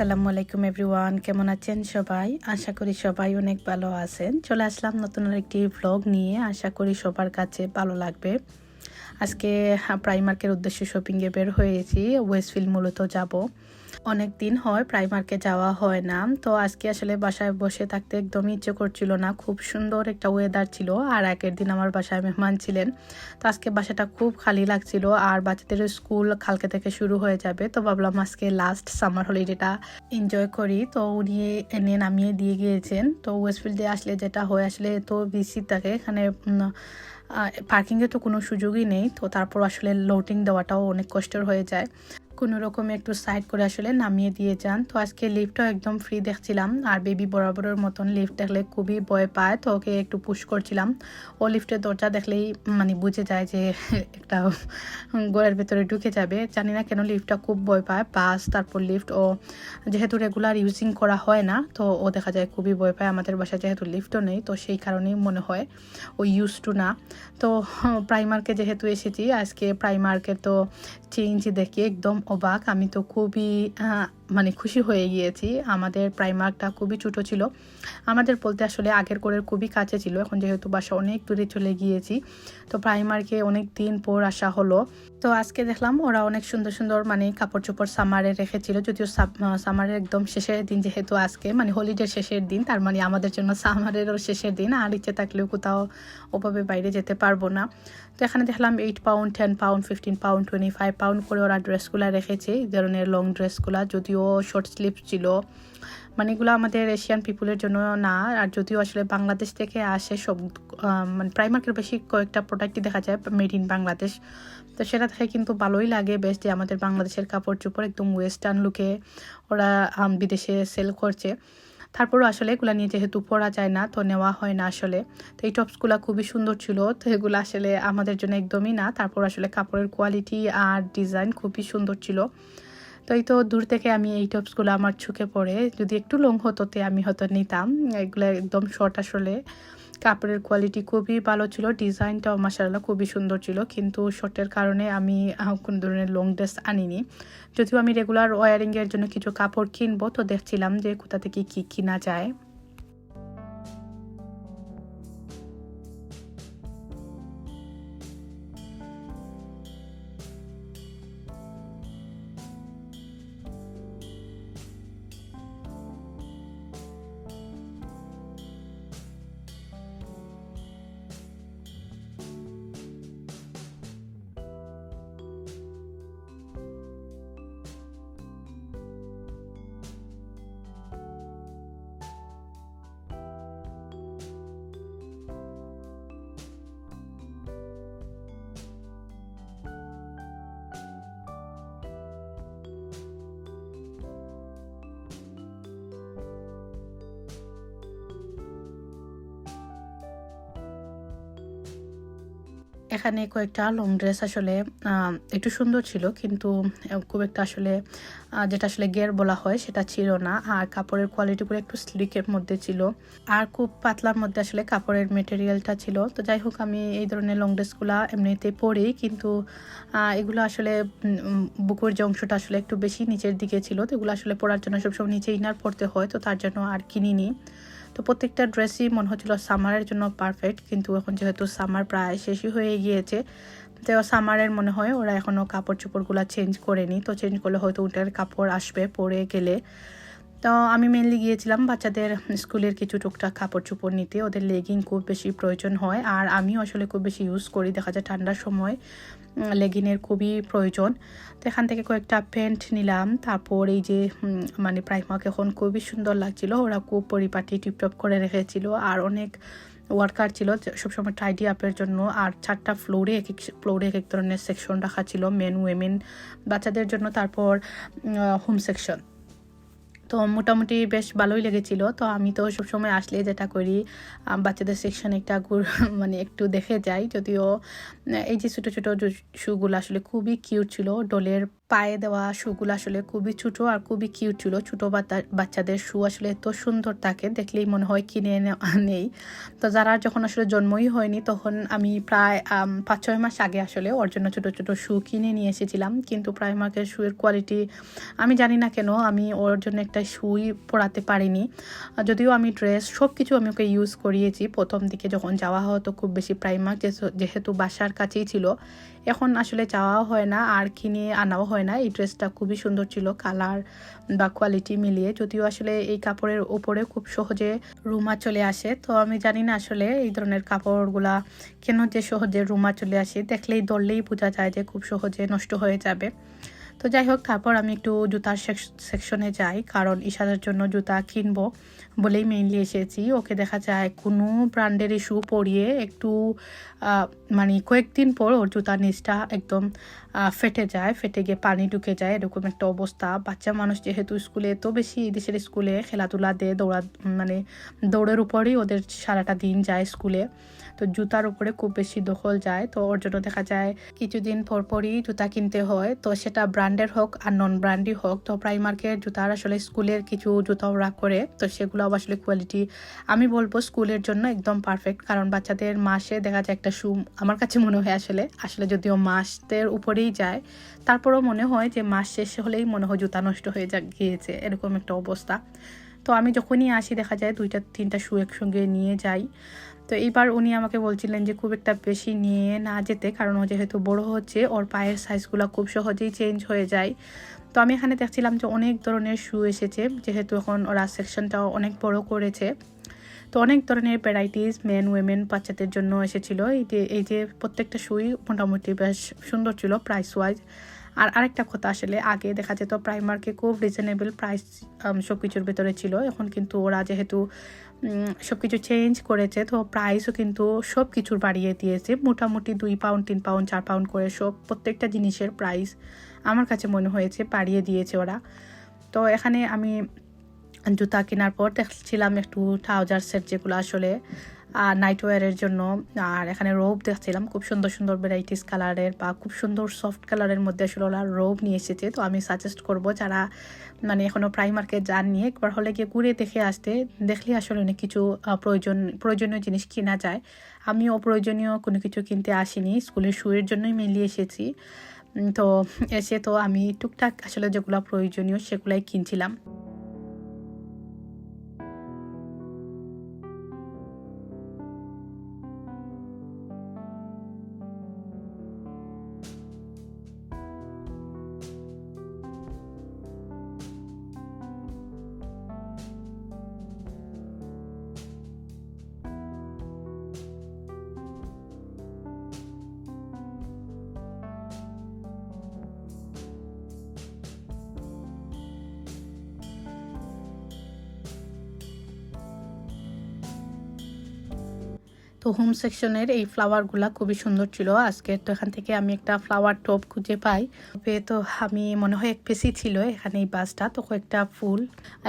আসসালামু আলাইকুম এভরিওয়ান, কেমন আছেন সবাই? আশা করি সবাই অনেক ভালো আছেন। চলে আসলাম নতুন একটি ভ্লগ নিয়ে। আশা করি সবার কাছে ভালো লাগবে। আজকে প্রাইমার্কের উদ্দেশ্যে শপিংয়ে বের হয়েছি। ওয়েস্টফিল্ড মূলত যাব। অনেক দিন হয় প্রাইমার্কে যাওয়া হয় না। তো আজকে আসলে বাসায় বসে থাকতে একদমই ইচ্ছে করছিল না। খুব সুন্দর একটা ওয়েদার ছিল আর আগের দিন আমার বাসায় মেহমান ছিলেন। তো আজকে বাসাটা খুব খালি লাগছিল আর বাচ্চাদের স্কুল কালকে থেকে শুরু হয়ে যাবে। তো ভাবলাম আজকে লাস্ট সামার হলিডেটা এনজয় করি। তো উনি এনে নামিয়ে দিয়ে গিয়েছেন। তো ওয়েস্টফিল্ডে আসলে যেটা হয়, আসলে তো বিসি থাকে। এখানে পার্কিংয়ে তো কোনো সুযোগই নেই। তো তারপর আসলে লোডিং দেওয়াটাও অনেক কষ্টের হয়ে যায়। কোনো রকমে একটু সাইড করে আসলে নামিয়ে দিয়ে যান। তো আজকে লিফটও একদম ফ্রি দেখছিলাম। আর বেবি বরাবরের মতন লিফট দেখলে খুবই ভয় পায়। তো ওকে একটু পুশ করছিলাম। ও লিফটের দরজা দেখলেই মানে বুঝে যায় যে একটা ঘরের ভেতরে ঢুকে যাবে। জানি না কেন লিফটটা খুব ভয় পায়। বাস তারপর লিফট ও যেহেতু রেগুলার ইউজিং করা হয় না, তো ও দেখা যায় খুবই ভয় পায়। আমাদের বাসায় যেহেতু লিফটও নেই, তো সেই কারণেই মনে হয় ও ইউজ টু না। তো প্রাইমার্কে যেহেতু এসেছি, আজকে প্রাইমার্কে তো চেঞ্জ দেখে একদম অবাক। আমি তো খুবই মানে খুশি হয়ে গিয়েছি। আমাদের প্রাইমার্কটা খুবই ছোটো ছিল। আমাদের বলতে আসলে আগের করে খুবই কাছে ছিল। এখন যেহেতু বাসা অনেক দূরে চলে গিয়েছি। তো প্রাইমার্কে অনেক দিন পর আসা হলো। তো আজকে দেখলাম ওরা অনেক সুন্দর সুন্দর মানে কাপড় চোপড় সামারে রেখেছিল। যদিও সামারের একদম শেষের দিন যেহেতু আজকে মানে হলিডের শেষের দিন, তার মানে আমাদের জন্য সামারেরও শেষের দিন। আর ইচ্ছে থাকলেও কোথাও ওভাবে বাইরে যেতে পারব না। তো এখানে দেখলাম eight pound ten pound fifteen pound twenty five pound করে ওরা ড্রেসগুলো রেখেছে। এই ধরনের লং ড্রেসগুলো যদিও শর্ট স্লিভ ছিল। মানে এগুলো আমাদের এশিয়ান পিপুলের জন্য না। আর যদিও আসলে বাংলাদেশ থেকে আসে সব মানে প্রাইমার্কের বেশি কয়েকটা প্রোডাক্টই দেখা যায় মেড ইন বাংলাদেশ তো সেটা দেখে কিন্তু ভালোই লাগে বেশ যে আমাদের বাংলাদেশের কাপড় চোপড় একদম ওয়েস্টার্ন লুকে ওরা বিদেশে সেল করছে। তারপরও আসলে এগুলো নিয়ে যেহেতু পরা যায় না, তো নেওয়া হয় না আসলে। তো এই টপসগুলো খুবই সুন্দর ছিল, তো এগুলো আসলে আমাদের জন্য একদমই না। তারপর আসলে কাপড়ের কোয়ালিটি আর ডিজাইন খুবই সুন্দর ছিল। তো এই তো দূর থেকে আমি এই টপসগুলো আমার চোখে পড়ে। যদি একটু লং হতো তে আমি হয়তো নিতাম। এগুলো একদম শর্ট আসলে। কাপড়ের কোয়ালিটি খুবই ভালো ছিল। ডিজাইনটাও মাসাল্লাহ খুবই সুন্দর ছিল। কিন্তু শর্টের কারণে আমি কোনো ধরনের লং ড্রেস আনিনি। যদিও আমি রেগুলার ওয়ারিংয়ের জন্য কিছু কাপড় কিনবো, তো দেখছিলাম যে কোথা থেকে কী কিনা যায়। এখানে কয়েকটা লং ড্রেস আসলে একটু সুন্দর ছিল, কিন্তু খুব একটা আসলে যেটা আসলে গের বলা হয় সেটা ছিল না। আর কাপড়ের কোয়ালিটিগুলো একটু স্লিকের মধ্যে ছিল। আর খুব পাতলার মধ্যে আসলে কাপড়ের মেটেরিয়ালটা ছিল। তো যাই হোক, আমি এই ধরনের লং ড্রেসগুলো এমনিতে পরি, কিন্তু এগুলো আসলে বুকুর যে অংশটা আসলে একটু বেশি নিচের দিকে ছিল, তো এগুলো আসলে পরার জন্য সবসময় নিচে ইনার পরতে হয়, তো তার জন্য আর কিনিনি। তো প্রত্যেকটা ড্রেসই মনে হচ্ছিল সামারের জন্য পারফেক্ট কিন্তু এখন যেহেতু সামার প্রায় শেষই হয়ে গিয়েছে, তো সামারের মনে হয় ওরা এখনও কাপড় চোপড়গুলো চেঞ্জ করেনি, তো চেঞ্জ করলে হয়তো উইন্টার কাপড় আসবে, পরে গেলে। তো আমি মেনলি গিয়েছিলাম বাচ্চাদের স্কুলের কিছু টুকটাক কাপড় চোপড় নিতে, ওদের লেগিং খুব বেশি প্রয়োজন হয়, আর আমিও আসলে খুব বেশি ইউজ করি, দেখা যায় ঠান্ডার সময়। লেগিনের খুবই প্রয়োজন। তো এখান থেকে কয়েকটা প্যান্ট নিলাম। তারপর এই যে মানে প্রাইমাকে এখন খুবই সুন্দর লাগছিল। ওরা খুব পরিপাটি টিপটপ করে রেখেছিল। আর অনেক ওয়ার্কার ছিল সবসময় টাইডি আপের জন্য। আর চারটা ফ্লোরে এক এক ফ্লোরে এক এক ধরনের সেকশন রাখা ছিল মেন উইমেন বাচ্চাদের জন্য। তারপর হোম সেকশন তো মোটামুটি বেশ ভালোই লেগেছিল। তো আমি তো সবসময় আসলে যেটা করি বাচ্চাদের সেকশন একটা মানে একটু দেখে যাই। যদিও এই যে ছোটো ছোটো শুগুলো আসলে খুবই কিউট ছিল। ডলের পায়ে দেওয়া শুগুলো আসলে খুবই ছোটো আর খুবই কিউট ছিল। ছোটো বাচ্চাদের শু আসলে এত সুন্দর থাকে, দেখলেই মনে হয় কিনে নেই তো যারা যখন আসলে জন্মই হয়নি, তখন আমি প্রায় পাঁচ ছয় মাস আগে আসলে ওর জন্য ছোটো ছোটো শু কিনে নিয়ে এসেছিলাম। কিন্তু প্রায় মার্কের শুয়ের কোয়ালিটি আমি জানি না কেন, আমি ওর জন্য একটা শুই পরাতে পারিনি। যদিও আমি ড্রেস সব কিছু আমি ওকে ইউজ করিয়েছি। প্রথম দিকে যখন যাওয়া হতো খুব বেশি প্রাইমার্ক যেহেতু বাসার কাছেই ছিল, এখন আসলে যাওয়াও হয় না, আর কিনে আনাও হয় না, এই ড্রেসটা খুবই সুন্দর ছিল, কালার বা কোয়ালিটি মিলিয়ে। যদিও আসলে এই কাপড়ের ওপরে খুব সহজে রুমা চলে আসে, তো আমি জানি না আসলে এই ধরনের কাপড়গুলা কেন যে সহজে রুমা চলে আসে, দেখলেই দললেই বোঝা যায় যে খুব সহজে নষ্ট হয়ে যাবে। তো যাই হোক, তারপর আমি একটু জুতার সেকশনে যাই, কারণ ইশারার জন্য জুতা কিনবো বলেই মেইনলি এসেছি। ওকে দেখা যায় কোনো ব্র্যান্ডের শু পরিয়ে একটু মানে কয়েকদিন পর ওর জুতার নিচটা একদম ফেটে যায়, ফেটে গিয়ে পানি ঢুকে যায়, এরকম একটা অবস্থা। বাচ্চা মানুষ যেহেতু স্কুলে এত বেশি দেশের স্কুলে খেলাধুলা দিয়ে দৌড়া মানে দৌড়ের উপরেই ওদের সারাটা দিন যায় স্কুলে। তো জুতার উপরে খুব বেশি দখল যায়। তো ওর জন্য দেখা যায় কিছুদিন পর পরই জুতা কিনতে হয়। তো সেটা ব্র্যান্ডের হোক আর নন ব্র্যান্ডই হোক, তো প্রাইমার্কের জুতার আসলে স্কুলের কিছু জুতা ওরা করে। তো সেগুলো আসলে কোয়ালিটি আমি বলব স্কুলের জন্য একদম পারফেক্ট কারণ বাচ্চাদের মাসে দেখা যায় একটা শু আমার কাছে মনে হয় আসলে আসলে যদিও মাসদের উপরেই যায়। তারপরও মনে হয় যে মাস শেষ হলেই মনে হয় জুতা নষ্ট হয়ে যা গিয়েছে, এরকম একটা অবস্থা। তো আমি যখনই আসি, দেখা যায় দুইটা, তিনটা শু একসঙ্গে নিয়ে যাই। তো এইবার উনি আমাকে বলছিলেন যে, খুব একটা বেশি নিয়ে না যেতে, কারণ ও যেহেতু বড় হচ্ছে, ওর পায়ের সাইজগুলো খুব সহজেই চেঞ্জ হয়ে যায়। তো আমি এখানে দেখছিলাম যে অনেক ধরনের শু এসেছে, যেহেতু এখন ওরা সেকশনটাও অনেক বড় করেছে। তো অনেক ধরনের ভ্যারাইটিস মেন উইমেন বাচ্চাদের জন্য এসেছিল। এই যে এই যে প্রত্যেকটা শুই মোটামুটি বেশ সুন্দর ছিল প্রাইস ওয়াইজ আর আরেকটা কথা, আসলে আগে দেখা যেত প্রাইমার্কে খুব রিজনেবল প্রাইস সব কিছুর ভেতরে ছিল। এখন কিন্তু ওরা যেহেতু সব কিছু চেঞ্জ করেছে, তো প্রাইসও কিন্তু সব কিছুর বাড়িয়ে দিয়েছে। মোটামুটি দুই পাউন্ড তিন পাউন্ড চার পাউন্ড করে সব প্রত্যেকটা জিনিসের প্রাইস আমার কাছে মনে হয়েছে বাড়িয়ে দিয়েছে ওরা। তো এখানে আমি জুতা কেনার পর দেখছিলাম একটু ট্রাউজার সেট যেগুলো আসলে নাইট ওয়ারের জন্য। আর এখানে রোব দেখছিলাম, খুব সুন্দর সুন্দর ভ্যারাইটিস কালারের বা খুব সুন্দর সফট কালারের মধ্যে আসলে ওরা রোব নিয়ে এসেছে। তো আমি সাজেস্ট করব যারা মানে এখনও প্রাইমার্কে যান নিয়ে একবার হলে গিয়ে ঘুরে দেখে আসতে। দেখলে আসলে অনেক কিছু প্রয়োজন, প্রয়োজনীয় জিনিস কেনা যায়। আমি অপ্রয়োজনীয় কোনো কিছু কিনতে আসিনি, স্কুলের শুয়ের জন্যই মিলিয়ে এসেছি। তো এসে তো আমি টুকটাক আসলে যেগুলো প্রয়োজনীয় সেগুলাই কিনছিলাম। তো হোম সেকশনের এই ফ্লাওয়ারগুলো খুবই সুন্দর ছিল। আজকে তো এখান থেকে আমি একটা ফ্লাওয়ার টপ খুঁজে পাই। তো আমি মনে হয় এক পেসি ছিল এখানে এই বাসটা তো কয়েকটা ফুল।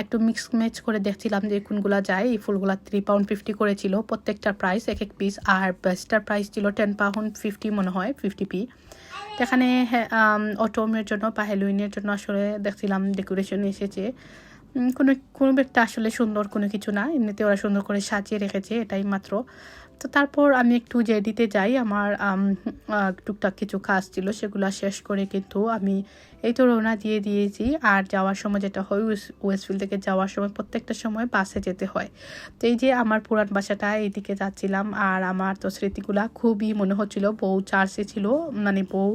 একটু মিক্স ম্যাচ করে দেখছিলাম যে কোনগুলা যায়। এই ফুলগুলা থ্রি পাউন্ড ফিফটি করেছিল। প্রত্যেকটার প্রাইস এক এক পিস আর বেস্টার প্রাইস ছিল টেন পাউন্ড ফিফটি মনে হয় ফিফটি পি এখানে অটোমের জন্য বা হ্যালোইনের জন্য আসলে দেখছিলাম ডেকোরেশন এসেছে। কোনো কোনো একটা আসলে সুন্দর কোনো কিছু না। এমনিতে ওরা সুন্দর করে সাজিয়ে রেখেছে, এটাই মাত্র। তো তারপর আমি একটু জেডিতে যাই, আমার টুকটাক কিছু কাজ ছিল সেগুলো শেষ করে কিন্তু আমি এই তো রওনা দিয়ে দিয়েছি। আর যাওয়ার সময় যেটা হয় ওয়েস্টফিল্ড থেকে যাওয়ার সময় প্রত্যেকটা সময় বাসে যেতে হয়। তো এই যে আমার পুরান বাসাটা এইদিকে যাচ্ছিলাম, আর আমার তো স্মৃতিগুলা খুবই মনে হচ্ছিল। বউ চার্চে ছিল মানে বউ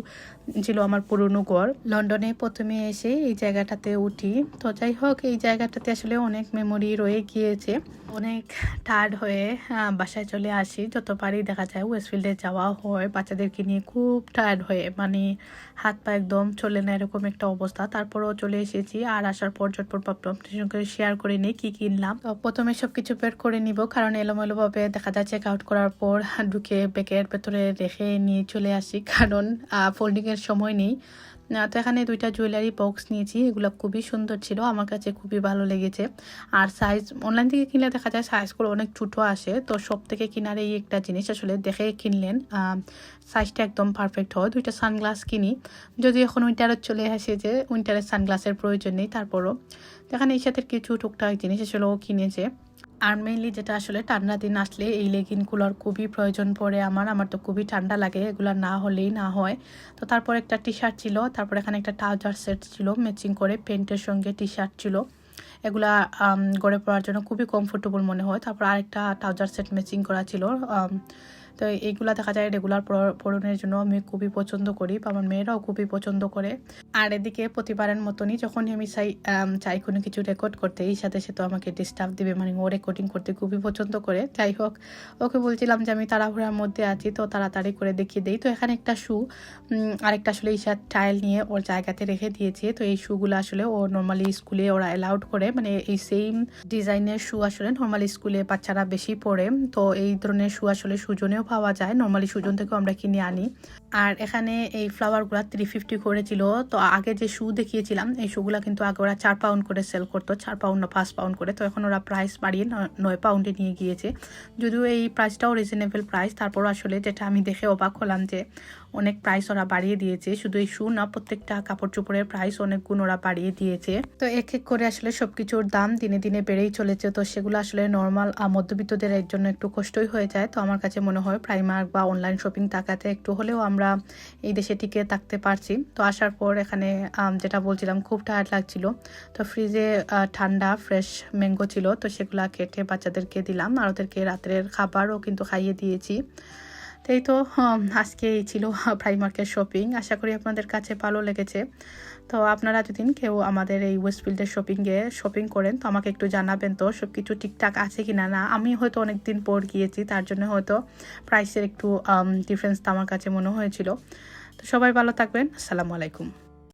ছিল আমার পুরনো ঘর। লন্ডনে প্রথমে এসে এই জায়গাটাতে উঠি। তো যাই হোক, এই জায়গাটাতে আসলে অনেক মেমোরি রয়ে গিয়েছে। অনেক টায়ার্ড হয়ে বাসায় চলে আসি। যত পারি দেখা যায় ওয়েস্টফিল্ডে যাওয়া হয়। বাচ্চাদেরকে নিয়ে খুব টায়ার্ড হয়ে মানে হাত পা একদম চলে না এরকম একটা অবস্থা। তারপরও চলে এসেছি আর আসার পর চটপট ভাবলাম সঙ্গে শেয়ার করে নিই কী কিনলাম। প্রথমে সব কিছু বের করে নিব, কারণ এলোমেলোভাবে দেখা যায় চেক আউট করার পর ঢুকে ব্যাগের ভেতরে রেখে নিয়ে চলে আসি। কারণ ফোল্ডিংয়ের সময় নেই। তো এখানে দুইটা জুয়েলারি বক্স নিয়েছি, এগুলো খুবই সুন্দর ছিল, আমার কাছে খুবই ভালো লেগেছে। আর সাইজ অনলাইন থেকে কিনলে দেখা যায় সাইজগুলো অনেক ছোটো আসে, তো সব থেকে কিনারে এই একটা জিনিস আসলে দেখে কিনলেন সাইজটা একদম পারফেক্ট হয়। দুইটা সানগ্লাস কিনি, যদি এখন উইন্টারের চলে আসে যে উইন্টারের সানগ্লাসের প্রয়োজন নেই, তারপরও। এই সাথে কিছু টুকটাক জিনিস আসলে ও কিনেছে। আর মেইনলি যেটা আসলে ঠান্ডা দিন আসলে এই লেগিনগুলোর খুবই প্রয়োজন পড়ে আমার। আমার তো খুবই ঠান্ডা লাগে, এগুলো না হলেই না হয়। তো তারপর একটা টি শার্ট ছিল, তারপর এখানে একটা ট্রাউজার সেট ছিল ম্যাচিং করে প্যান্টের সঙ্গে টি শার্ট ছিল। এগুলা গড়ে পড়ার জন্য খুবই কমফোর্টেবল মনে হয়। তারপর আরেকটা ট্রাউজার সেট ম্যাচিং করা ছিল তো এইগুলো দেখা যায় রেগুলার পরনের জন্য আমি খুবই পছন্দ করি, বা আমার মেয়েরাও খুবই পছন্দ করে। আর এদিকে প্রতিবারের মতনই যখনই আমি চাই চাই কোনো কিছু রেকর্ড করতে, এই সাথে সে তো আমাকে ডিস্টার্ব দিবে মানে ও রেকর্ডিং করতে খুবই পছন্দ করে। যাই হোক, ওকে বলছিলাম যে আমি তাড়াহুড়ার মধ্যে আছি, তো তাড়াতাড়ি করে দেখিয়ে দিই। তো এখানে একটা শু আরেকটা আসলে এই সাথে টাইল নিয়ে ওর জায়গাতে রেখে দিয়েছে। তো এই শুগুলো আসলে ও নর্মালি স্কুলে ওরা অ্যালাউড করে মানে এই সেম ডিজাইনের শু আসলে নর্মালি স্কুলে বাচ্চারা বেশি পড়ে। তো এই ধরনের শু আসলে সুজনেও পাওয়া যায়। নর্মালি সুজন থেকেও আমরা কিনে আনি। আর এখানে এই ফ্লাওয়ারগুলো থ্রি ফিফটি করেছিল। তো আগে যে শু দেখিয়েছিলাম, এই শুগুলো কিন্তু আগে ওরা চার পাউন্ড করে সেল করতো, চার পাউন্ড না পাঁচ পাউন্ড করে। তো এখন ওরা প্রাইস বাড়িয়ে নয় পাউন্ডে নিয়ে গিয়েছে। যদিও এই প্রাইসটাও রিজনেবল প্রাইস তারপর আসলে যেটা আমি দেখে অবাক হলাম যে অনেক প্রাইস ওরা বাড়িয়ে দিয়েছে। শুধু এই শু না, প্রত্যেকটা কাপড় চোপড়ের প্রাইস অনেক গুণ ওরা বাড়িয়ে দিয়েছে। তো এক এক করে আসলে সব কিছুর দাম দিনে দিনে বেড়েই চলেছে। তো সেগুলো আসলে নর্মাল মধ্যবিত্তদের এর জন্য একটু কষ্টই হয়ে যায়। তো আমার কাছে মনে হয় প্রাইমার্ক বা অনলাইন শপিং টাকাতে একটু হলেও আমরা এই দেশে টিকে থাকতে পারছি। তো আসার পর এখানে যেটা বলছিলাম, খুব টায়ার্ড লাগছিল। তো ফ্রিজে ঠান্ডা ফ্রেশ ম্যাঙ্গো ছিল। তো সেগুলো কেটে বাচ্চাদেরকে দিলাম। আর ওদেরকে রাত্রের খাবারও কিন্তু খাইয়ে দিয়েছি। তাই তো আজকে এই ছিল প্রাইমার্কের শপিং আশা করি আপনাদের কাছে ভালো লেগেছে। তো আপনারা যদি কেউ আমাদের এই ওয়েস্ট ওয়েস্টফিল্ডের শপিংয়ে শপিং করেন, তো আমাকে একটু জানাবেন তো সব কিছু ঠিকঠাক আছে কি না? না আমি হয়তো অনেক দিন পর গিয়েছি, তার জন্য হয়তো প্রাইসের একটু ডিফারেন্স তো আমার কাছে মনে হয়েছিল। তো সবাই ভালো থাকবেন। আসসালামু আলাইকুম।